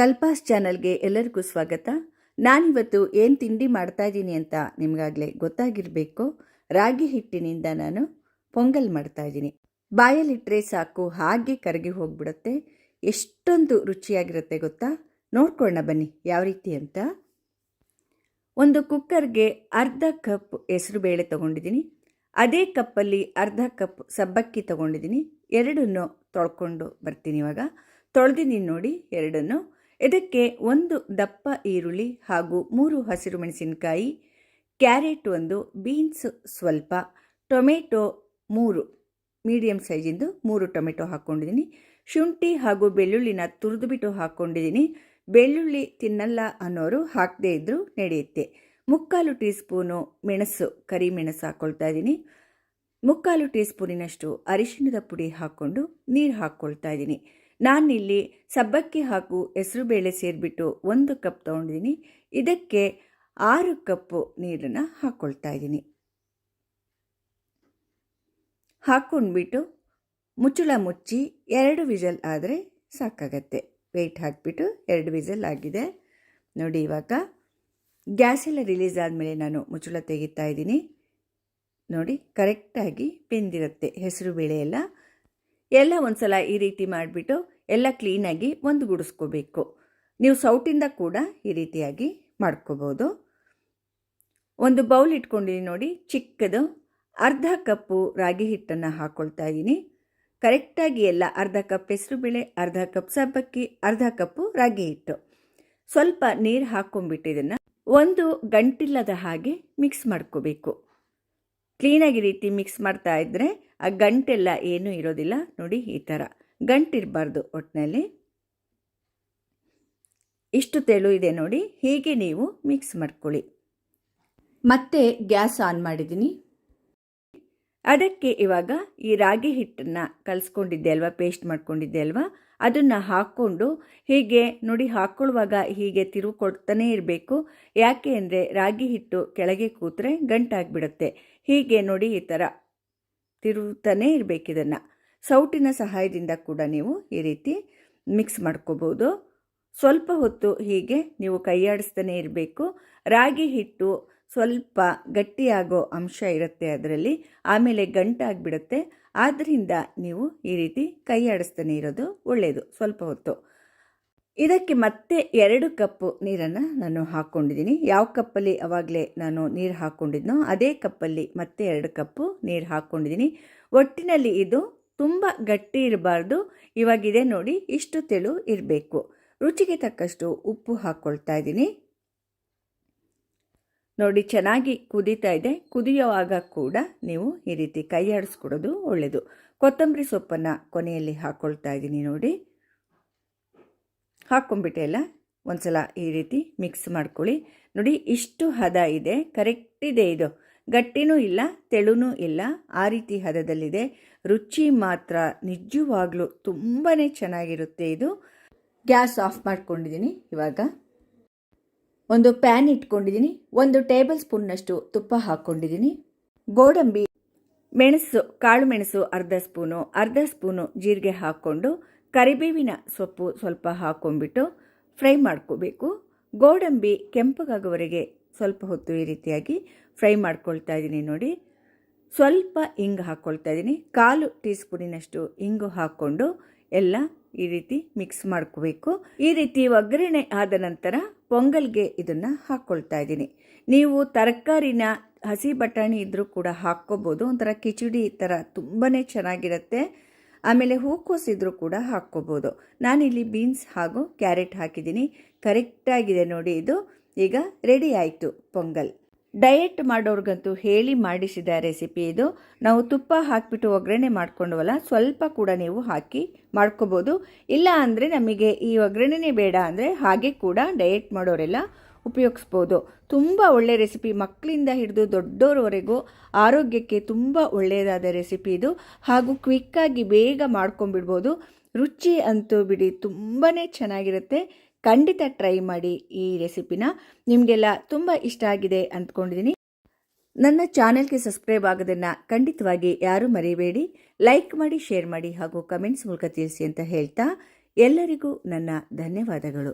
ಕಲ್ಪಾಸ್ ಚಾನಲ್ಗೆ ಎಲ್ಲರಿಗೂ ಸ್ವಾಗತ. ನಾನಿವತ್ತು ಏನು ತಿಂಡಿ ಮಾಡ್ತಾ ಇದ್ದೀನಿ ಅಂತ ನಿಮಗಾಗಲೇ ಗೊತ್ತಾಗಿರಬೇಕು. ರಾಗಿ ಹಿಟ್ಟಿನಿಂದ ನಾನು ಪೊಂಗಲ್ ಮಾಡ್ತಾ ಇದ್ದೀನಿ ಬಾಯಲ್ಲಿಟ್ಟರೆ ಸಾಕು, ಹಾಗೆ ಕರಗಿ ಹೋಗ್ಬಿಡುತ್ತೆ. ಎಷ್ಟೊಂದು ರುಚಿಯಾಗಿರುತ್ತೆ ಗೊತ್ತಾ? ನೋಡ್ಕೊಳ್ಳೋಣ ಬನ್ನಿ, ಯಾವ ರೀತಿ ಅಂತ. ಒಂದು ಕುಕ್ಕರ್ಗೆ ಅರ್ಧ ಕಪ್ ಹೆಸರುಬೇಳೆ ತೊಗೊಂಡಿದ್ದೀನಿ ಅದೇ ಕಪ್ಪಲ್ಲಿ ಅರ್ಧ ಕಪ್ ಸಬ್ಬಕ್ಕಿ ತೊಗೊಂಡಿದ್ದೀನಿ ಎರಡನ್ನು ತೊಳ್ಕೊಂಡು ಬರ್ತೀನಿ ಇವಾಗ. ತೊಳೆದಿದ್ದೀನಿ ನೋಡಿ, ಎರಡನ್ನು. ಇದಕ್ಕೆ ಒಂದು ದಪ್ಪ ಈರುಳ್ಳಿ ಹಾಗೂ ಮೂರು ಹಸಿರು ಮೆಣಸಿನಕಾಯಿ, ಕ್ಯಾರೆಟ್ ಒಂದು, ಬೀನ್ಸ್ ಸ್ವಲ್ಪ, ಟೊಮೆಟೊ ಮೂರು ಮೀಡಿಯಮ್ ಸೈಜಿಂದು ಮೂರು ಟೊಮೆಟೊ ಹಾಕ್ಕೊಂಡಿದ್ದೀನಿ. ಶುಂಠಿ ಹಾಗೂ ಬೆಳ್ಳುಳ್ಳಿನ ತುರಿದುಬಿಟ್ಟು ಹಾಕ್ಕೊಂಡಿದ್ದೀನಿ. ಬೆಳ್ಳುಳ್ಳಿ ತಿನ್ನಲ್ಲ ಅನ್ನೋರು ಹಾಕದೇ ಇದ್ದರೂ ನಡೆಯುತ್ತೆ. ಮುಕ್ಕಾಲು ಟೀ ಸ್ಪೂನು ಮೆಣಸು ಕರಿಮೆಣಸು ಹಾಕ್ಕೊಳ್ತಾ ಇದ್ದೀನಿ. ಮುಕ್ಕಾಲು ಟೀ ಸ್ಪೂನಿನಷ್ಟು ಅರಿಶಿಣದ ಪುಡಿ ಹಾಕ್ಕೊಂಡು ನೀರು ಹಾಕ್ಕೊಳ್ತಾ ಇದ್ದೀನಿ. ನಾನಿಲ್ಲಿ ಸಬ್ಬಕ್ಕಿ ಹಾಗೂ ಹೆಸರುಬೇಳೆ ಸೇರಿಬಿಟ್ಟು ಒಂದು ಕಪ್ ತೊಗೊಂಡಿದ್ದೀನಿ ಇದಕ್ಕೆ ಆರು ಕಪ್ಪು ನೀರನ್ನು ಹಾಕ್ಕೊಳ್ತಾ ಇದ್ದೀನಿ ಹಾಕ್ಕೊಂಡ್ಬಿಟ್ಟು ಮುಚ್ಚಳ ಮುಚ್ಚಿ ಎರಡು ವಿಜಲ್ ಆದರೆ ಸಾಕಾಗತ್ತೆ. ವೆಯ್ಟ್ ಹಾಕಿಬಿಟ್ಟು ಎರಡು ವಿಜಲ್ ಆಗಿದೆ. ನೋಡಿ ಇವಾಗ ಗ್ಯಾಸ್ ಎಲ್ಲ ರಿಲೀಸ್ ಆದಮೇಲೆ ನಾನು ಮುಚ್ಚಳ ತೆಗಿತಾ ಇದ್ದೀನಿ ನೋಡಿ ಕರೆಕ್ಟಾಗಿ ಬೆಂದಿರುತ್ತೆ ಹೆಸರು ಬೇಳೆ ಎಲ್ಲ. ಎಲ್ಲ ಒಂದ್ಸಲ ಈ ರೀತಿ ಮಾಡಿಬಿಟ್ಟು ಎಲ್ಲ ಕ್ಲೀನಾಗಿ ಒಂದು ಗುಡಿಸ್ಕೋಬೇಕು ನೀವು ಸೌಟಿಂದ ಕೂಡ ಈ ರೀತಿಯಾಗಿ ಮಾಡ್ಕೋಬೋದು. ಒಂದು ಬೌಲ್ ಇಟ್ಕೊಂಡಿದ್ದೀನಿ ನೋಡಿ, ಚಿಕ್ಕದು ಅರ್ಧ ಕಪ್ಪು ರಾಗಿ ಹಿಟ್ಟನ್ನು ಹಾಕ್ಕೊಳ್ತಾ ಇದ್ದೀನಿ. ಕರೆಕ್ಟಾಗಿ ಎಲ್ಲ ಅರ್ಧ ಕಪ್ ಹೆಸರುಬೇಳೆ, ಅರ್ಧ ಕಪ್ ಸಬ್ಬಕ್ಕಿ, ಅರ್ಧ ಕಪ್ಪು ರಾಗಿ ಹಿಟ್ಟು. ಸ್ವಲ್ಪ ನೀರು ಹಾಕ್ಕೊಂಡ್ಬಿಟ್ಟಿದ್ದನ್ನು ಒಂದು ಗಂಟಿಲ್ಲದ ಹಾಗೆ ಮಿಕ್ಸ್ ಮಾಡ್ಕೋಬೇಕು. ಕ್ಲೀನಾಗಿ ರೀತಿ ಮಿಕ್ಸ್ ಮಾಡ್ತಾ ಇದ್ದರೆ ಆ ಗಂಟೆಲ್ಲ ಏನೂ ಇರೋದಿಲ್ಲ. ನೋಡಿ, ಈ ಥರ. ಗಂಟಿರಬಾರ್ದು ಒಟ್ಟಿನಲ್ಲಿ ಇಷ್ಟು ತೆಳು ಇದೆ ನೋಡಿ. ಹೀಗೆ ನೀವು ಮಿಕ್ಸ್ ಮಾಡ್ಕೊಳ್ಳಿ. ಮತ್ತೆ ಗ್ಯಾಸ್ ಆನ್ ಮಾಡಿದ್ದೀನಿ. ಅದಕ್ಕೆ ಇವಾಗ ಈ ರಾಗಿ ಹಿಟ್ಟನ್ನು ಕಲಿಸ್ಕೊಂಡಿದ್ದೆ ಅಲ್ವಾ, ಪೇಸ್ಟ್ ಮಾಡ್ಕೊಂಡಿದ್ದೆ ಅಲ್ವಾ? ಅದನ್ನು ಹಾಕ್ಕೊಂಡು ಹೀಗೆ ನೋಡಿ ಹಾಕ್ಕೊಳ್ಳುವಾಗ ಹೀಗೆ ತಿರುವು ಕೊಡ್ತಾನೇ ಇರಬೇಕು. ಯಾಕೆ ಅಂದರೆ ರಾಗಿ ಹಿಟ್ಟು ಕೆಳಗೆ ಕೂತ್ರೆ ಗಂಟಾಗಿಬಿಡುತ್ತೆ. ಹೀಗೆ ನೋಡಿ ಈ ಥರ ಇರಬೇಕು ಇದನ್ನು. ಸೌಟಿನ ಸಹಾಯದಿಂದ ಕೂಡ ನೀವು ಈ ರೀತಿ ಮಿಕ್ಸ್ ಮಾಡ್ಕೋಬೋದು. ಸ್ವಲ್ಪ ಹೊತ್ತು ಹೀಗೆ ನೀವು ಕೈಯಾಡಿಸ್ತಾನೆ ಇರಬೇಕು. ರಾಗಿ ಹಿಟ್ಟು ಸ್ವಲ್ಪ ಗಟ್ಟಿಯಾಗೋ ಅಂಶ ಇರುತ್ತೆ ಅದರಲ್ಲಿ. ಆಮೇಲೆ ಗಂಟಾಗಿಬಿಡುತ್ತೆ. ಆದ್ದರಿಂದ ನೀವು ಈ ರೀತಿ ಕೈ ಆಡಿಸ್ತಾನೆ ಇರೋದು ಒಳ್ಳೆಯದು ಸ್ವಲ್ಪ ಹೊತ್ತು. ಇದಕ್ಕೆ ಮತ್ತೆ ಎರಡು ಕಪ್ಪು ನೀರನ್ನು ನಾನು ಹಾಕ್ಕೊಂಡಿದ್ದೀನಿ. ಯಾವ ಕಪ್ಪಲ್ಲಿ ಅವಾಗಲೇ ನಾನು ನೀರು ಹಾಕ್ಕೊಂಡಿದ್ನೋ ಅದೇ ಕಪ್ಪಲ್ಲಿ ಮತ್ತೆ ಎರಡು ಕಪ್ಪು ನೀರು ಹಾಕ್ಕೊಂಡಿದ್ದೀನಿ. ಒಟ್ಟಿನಲ್ಲಿ ಇದು ತುಂಬ ಗಟ್ಟಿ ಇರಬಾರ್ದು. ಇವಾಗಿದೆ ನೋಡಿ, ಇಷ್ಟು ತೆಳು ಇರಬೇಕು. ರುಚಿಗೆ ತಕ್ಕಷ್ಟು ಉಪ್ಪು ಹಾಕ್ಕೊಳ್ತಾ ಇದ್ದೀನಿ. ನೋಡಿ, ಚೆನ್ನಾಗಿ ಕುದೀತಾ ಇದೆ. ಕುದಿಯುವಾಗ ಕೂಡ ನೀವು ಈ ರೀತಿ ಕೈ ಆಡಿಸ್ಕೊಡೋದು ಒಳ್ಳೆಯದು ಕೊತ್ತಂಬರಿ ಸೊಪ್ಪನ್ನು ಕೊನೆಯಲ್ಲಿ ಹಾಕ್ಕೊಳ್ತಾ ಇದ್ದೀನಿ ನೋಡಿ. ಹಾಕ್ಕೊಂಬಿಟ್ಟೆ ಎಲ್ಲ ಒಂದ್ಸಲ ಈ ರೀತಿ ಮಿಕ್ಸ್ ಮಾಡ್ಕೊಳ್ಳಿ. ನೋಡಿ, ಇಷ್ಟು ಹದ ಇದೆ. ಕರೆಕ್ಟ್ ಇದೆ ಇದು. ಗಟ್ಟಿನೂ ಇಲ್ಲ, ತೆಳುನೂ ಇಲ್ಲ. ಆ ರೀತಿ ಹದದಲ್ಲಿದೆ. ರುಚಿ ಮಾತ್ರ ನಿಜವಾಗ್ಲೂ ತುಂಬಾ ಚೆನ್ನಾಗಿರುತ್ತೆ ಇದು. ಗ್ಯಾಸ್ ಆಫ್ ಮಾಡ್ಕೊಂಡಿದ್ದೀನಿ ಇವಾಗ. ಒಂದು ಪ್ಯಾನ್ ಇಟ್ಕೊಂಡಿದ್ದೀನಿ, ಒಂದು ಟೇಬಲ್ ಸ್ಪೂನ್ನಷ್ಟು ತುಪ್ಪ ಹಾಕ್ಕೊಂಡಿದ್ದೀನಿ. ಗೋಡಂಬಿ, ಮೆಣಸು, ಕಾಳು ಮೆಣಸು ಅರ್ಧ ಸ್ಪೂನು ಅರ್ಧ ಸ್ಪೂನು ಜೀರಿಗೆ ಹಾಕ್ಕೊಂಡು, ಕರಿಬೇವಿನ ಸೊಪ್ಪು ಸ್ವಲ್ಪ ಹಾಕ್ಕೊಂಡ್ಬಿಟ್ಟು ಫ್ರೈ ಮಾಡ್ಕೋಬೇಕು. ಗೋಡಂಬಿ ಕೆಂಪಗಾಗುವವರೆಗೆ ಸ್ವಲ್ಪ ಹೊತ್ತು ಈ ರೀತಿಯಾಗಿ ಫ್ರೈ ಮಾಡ್ಕೊಳ್ತಾ ಇದ್ದೀನಿ ನೋಡಿ. ಸ್ವಲ್ಪ ಇಂಗು ಹಾಕ್ಕೊಳ್ತಾ ಇದ್ದೀನಿ. ಕಾಲು ಟೀ ಸ್ಪೂನಿನಷ್ಟು ಇಂಗು ಹಾಕ್ಕೊಂಡು ಎಲ್ಲ ಈ ರೀತಿ ಮಿಕ್ಸ್ ಮಾಡ್ಕೋಬೇಕು. ಈ ರೀತಿ ಒಗ್ಗರಣೆ ಆದ ನಂತರ ಪೊಂಗಲ್ಗೆ ಇದನ್ನು ಹಾಕ್ಕೊಳ್ತಾ ಇದ್ದೀನಿ. ನೀವು ತರಕಾರಿನ ಹಸಿ ಬಟಾಣಿ ಇದ್ದರೂ ಕೂಡ ಹಾಕ್ಕೋಬೋದು. ಒಂಥರ ಕಿಚಡಿ ಥರ ತುಂಬಾ ಚೆನ್ನಾಗಿರುತ್ತೆ. ಆಮೇಲೆ ಹೂಕೋಸಿದ್ರೂ ಕೂಡ ಹಾಕ್ಕೋಬೋದು. ನಾನಿಲ್ಲಿ ಬೀನ್ಸ್ ಹಾಗೂ ಕ್ಯಾರೆಟ್ ಹಾಕಿದ್ದೀನಿ. ಕರೆಕ್ಟಾಗಿದೆ ನೋಡಿ ಇದು. ಈಗ ರೆಡಿ ಆಯಿತು ಪೊಂಗಲ್. ಡಯೆಟ್ ಮಾಡೋರ್ಗಂತೂ ಹೇಳಿ ಮಾಡಿಸಿದ ರೆಸಿಪಿ ಇದು. ನಾವು ತುಪ್ಪ ಹಾಕಿಬಿಟ್ಟು ಒಗ್ಗರಣೆ ಮಾಡ್ಕೊಂಡವಲ್ಲ, ಸ್ವಲ್ಪ ಕೂಡ ನೀವು ಹಾಕಿ ಮಾಡ್ಕೋಬೋದು. ಇಲ್ಲ ಅಂದರೆ ನಮಗೆ ಈ ಒಗ್ಗರಣೆನೇ ಬೇಡ ಅಂದರೆ ಹಾಗೆ ಕೂಡ ಡಯೆಟ್ ಮಾಡೋರೆಲ್ಲ ಉಪಯೋಗಿಸ್ಬೋದು. ತುಂಬ ಒಳ್ಳೆಯ ರೆಸಿಪಿ ಮಕ್ಕಳಿಂದ ಹಿಡಿದು ದೊಡ್ಡೋರವರೆಗೂ ಆರೋಗ್ಯಕ್ಕೆ ತುಂಬ ಒಳ್ಳೆಯದಾದ ರೆಸಿಪಿ ಇದು. ಹಾಗೂ ಕ್ವಿಕ್ಕಾಗಿ ಬೇಗ ಮಾಡ್ಕೊಂಬಿಡ್ಬೋದು ರುಚಿ ಅಂತೂ ಬಿಡಿ ತುಂಬಾ ಚೆನ್ನಾಗಿರುತ್ತೆ. ಖಂಡಿತ ಟ್ರೈ ಮಾಡಿ ಈ ರೆಸಿಪಿನ ನಿಮಗೆಲ್ಲ ತುಂಬ ಇಷ್ಟ ಆಗಿದೆ ಅಂದ್ಕೊಂಡಿದ್ದೀನಿ. ನನ್ನ ಚಾನೆಲ್ಗೆ ಸಬ್ಸ್ಕ್ರೈಬ್ ಆಗೋದನ್ನು ಖಂಡಿತವಾಗಿ ಯಾರೂ ಮರೀಬೇಡಿ. ಲೈಕ್ ಮಾಡಿ ಶೇರ್ ಮಾಡಿ ಹಾಗೂ ಕಮೆಂಟ್ಸ್ ಮೂಲಕ ತಿಳಿಸಿ ಅಂತ ಹೇಳ್ತಾ ಎಲ್ಲರಿಗೂ ನನ್ನ ಧನ್ಯವಾದಗಳು.